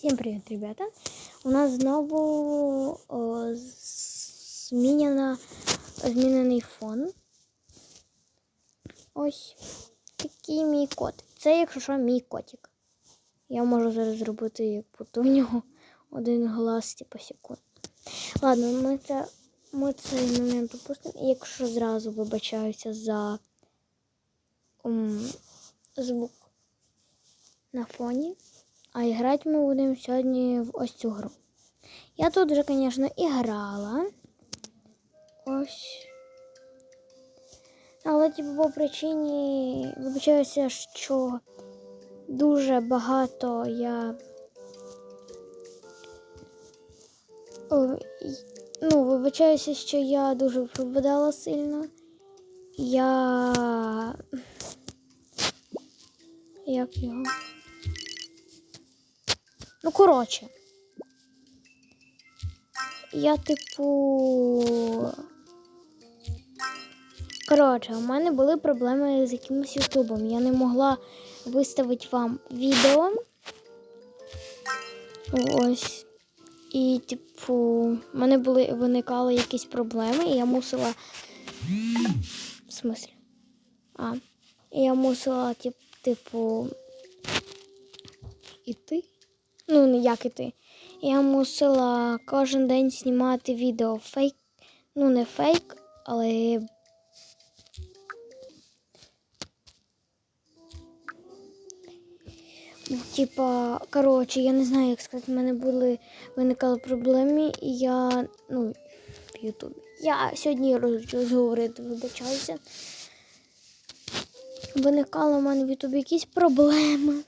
Всім привіт, ребята! У нас знову о, змінена, змінений фон. Ось такий мій котик. Це, якщо що, мій котик. Я можу зараз зробити, як будто в нього один глаз, типу, секунд. Ладно, ми, це, ми цей момент опустимо. Якщо зразу вибачаюся за звук на фоні. А грати ми будемо сьогодні в ось цю гру. Я тут вже, звісно, і грала. Ось. Але, типу, по причині вибачаюся, що дуже багато я. Ну, вибачаюся, що я дуже пропадала сильно. Я. Як його? Ну, коротше. Я, типу. Коротше, у мене були проблеми з якимось ютубом. Я не могла виставити вам відео. Ось. І, типу, в мене були виникали якісь проблеми, і я мусила. В смислі? А. Я мусила, тип, типу, іти. Ну, не як іти. Я мусила кожен день знімати відео фейк. Ну, не фейк, але. Типа, коротше, я не знаю, як сказати, в мене були виникали проблеми, і я. Ну, в Ютубі. Я сьогодні розучусь говорити, вибачаюся. Виникали в мене в Ютубі якісь проблеми.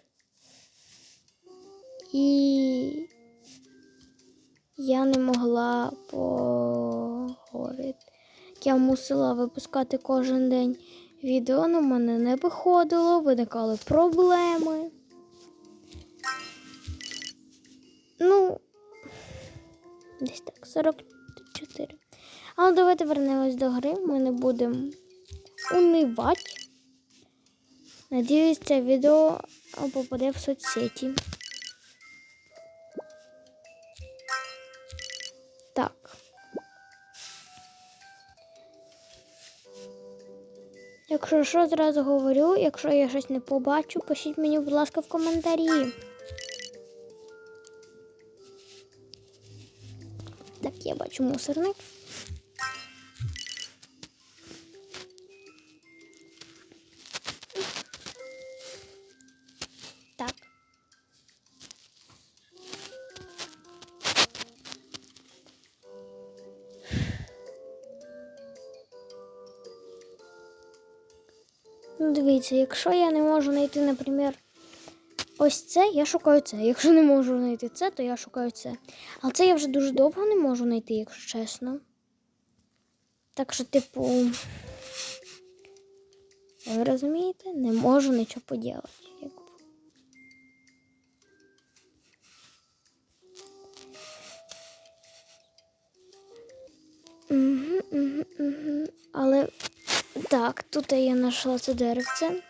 І я не могла поговорити. Я мусила випускати кожен день відео, але в мене не виходило, виникали проблеми. Ну, десь так, 44. Але давайте вернемось до гри. Ми не будемо унивати. Надіюсь, це відео попаде в соцсеті. Якщо що, зразу говорю, якщо я щось не побачу, пишіть мені, будь ласка, в коментарі. Так, я бачу мусорник. Ну, дивіться, якщо я не можу знайти, наприклад, ось це, я шукаю це. Якщо не можу знайти це, то я шукаю це. Але це я вже дуже довго не можу знайти, якщо чесно. Так що, типу, ви розумієте, не можу нічого поділати. якби. Угу, угу, угу. Але так, тут я знайшла це деревце.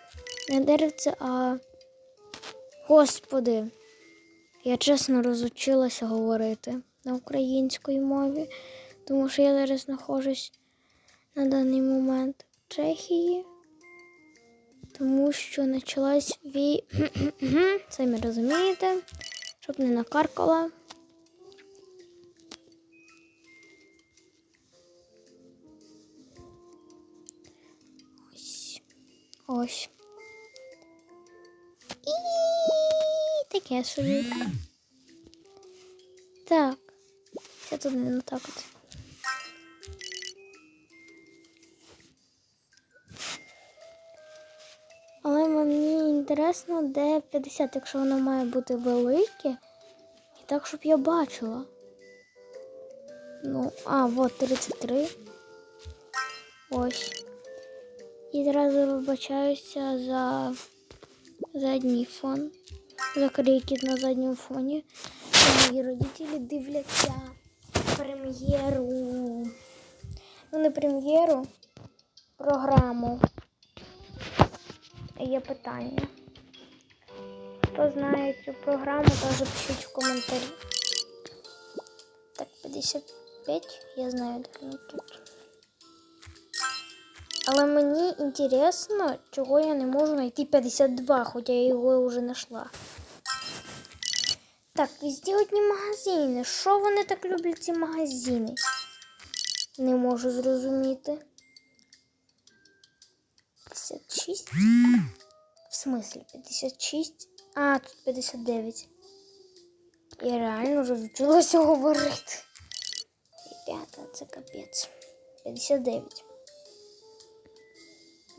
Не деревце, а Господи, я чесно розучилася говорити на українській мові, тому що я зараз знаходжусь на даний момент в Чехії, тому що почалась вій... Самі розумієте, щоб не накаркала. Ось. І таке собі. Так. Все тут не так от. Але мені інтересно, де 50, якщо воно має бути велике. І так, щоб я бачила. Ну, а, вот 33. Ось. І зразу вибачаюся за задній фон. За крикіт на задньому фоні. Мої родителі дивляться прем'єру. Ну, не прем'єру, програму. Є питання. хто знає цю програму, то запишіть в коментарі. Так, 55, я знаю, де воно тут. Але мені інтересно, чого я не можу знайти 52, хоча я його вже знайшла. Так, везде одні магазини. Що вони так люблять ці магазини? Не можу зрозуміти. 56? В смислі 56? А, тут 59. Я реально вже вчилася говорити. Ребята, це капець. 59.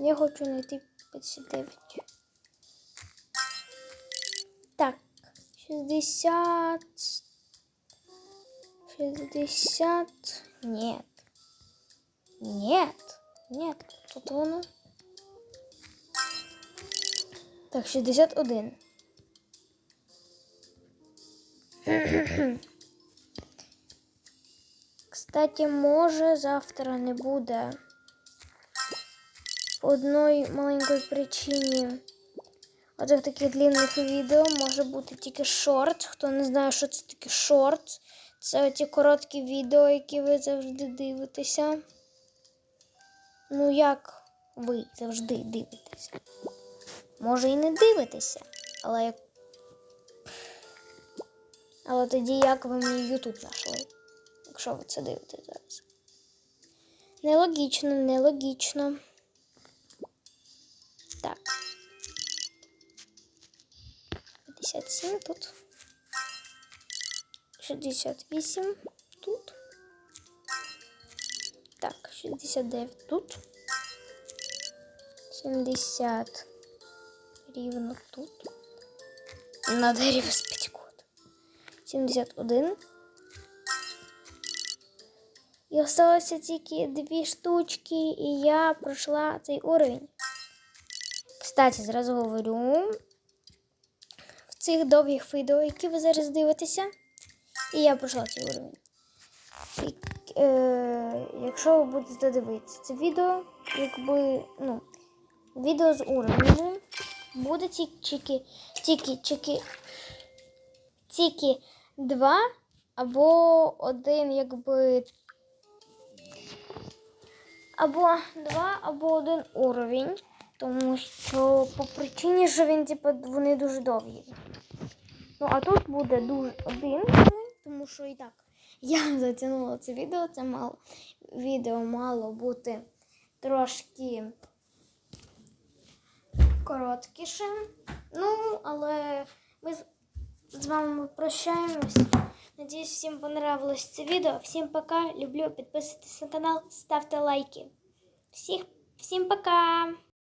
Я хочу знайти 59. Так, 60. 60. Нет. Нет. Нет. Тут воно. Так, 61. Кстати, може завтра не буде. По одній маленькій причині. Оцих таких длинних відео може бути тільки шорт. Хто не знає, що це таке шорт, це ті короткі відео, які ви завжди дивитеся. Ну, як ви завжди дивитеся. Може і не дивитеся, але як. Але тоді як ви мій YouTube знайшли, якщо ви це дивитесь зараз. Нелогічно, нелогічно. Так. 57 тут. 68 тут. Так, 69 тут. 70 рівно тут. На дереві з код. 71. І осталося тільки дві штучки, і я пройшла цей уровень. Кстати, зразу говорю, в цих довгих відео, які ви зараз дивитеся, і я пройшла цей уровень. І, е, якщо ви будете дивитися це відео, якби, ну, відео з уровнями, буде тільки, тільки, тільки, тільки два або один, якби, або два, або один уровень. Тому що по причині, що він, типу, вони дуже довгі. Ну, а тут буде дуже один, тому що і так я затягнула це відео. Це мало відео мало бути трошки короткіше. Ну, але ми з- з вами прощаємось. Надіюсь, всім понравилось це відео. Всім пока. Люблю. Підписуйтесь на канал, ставте лайки. Всіх, всім пока!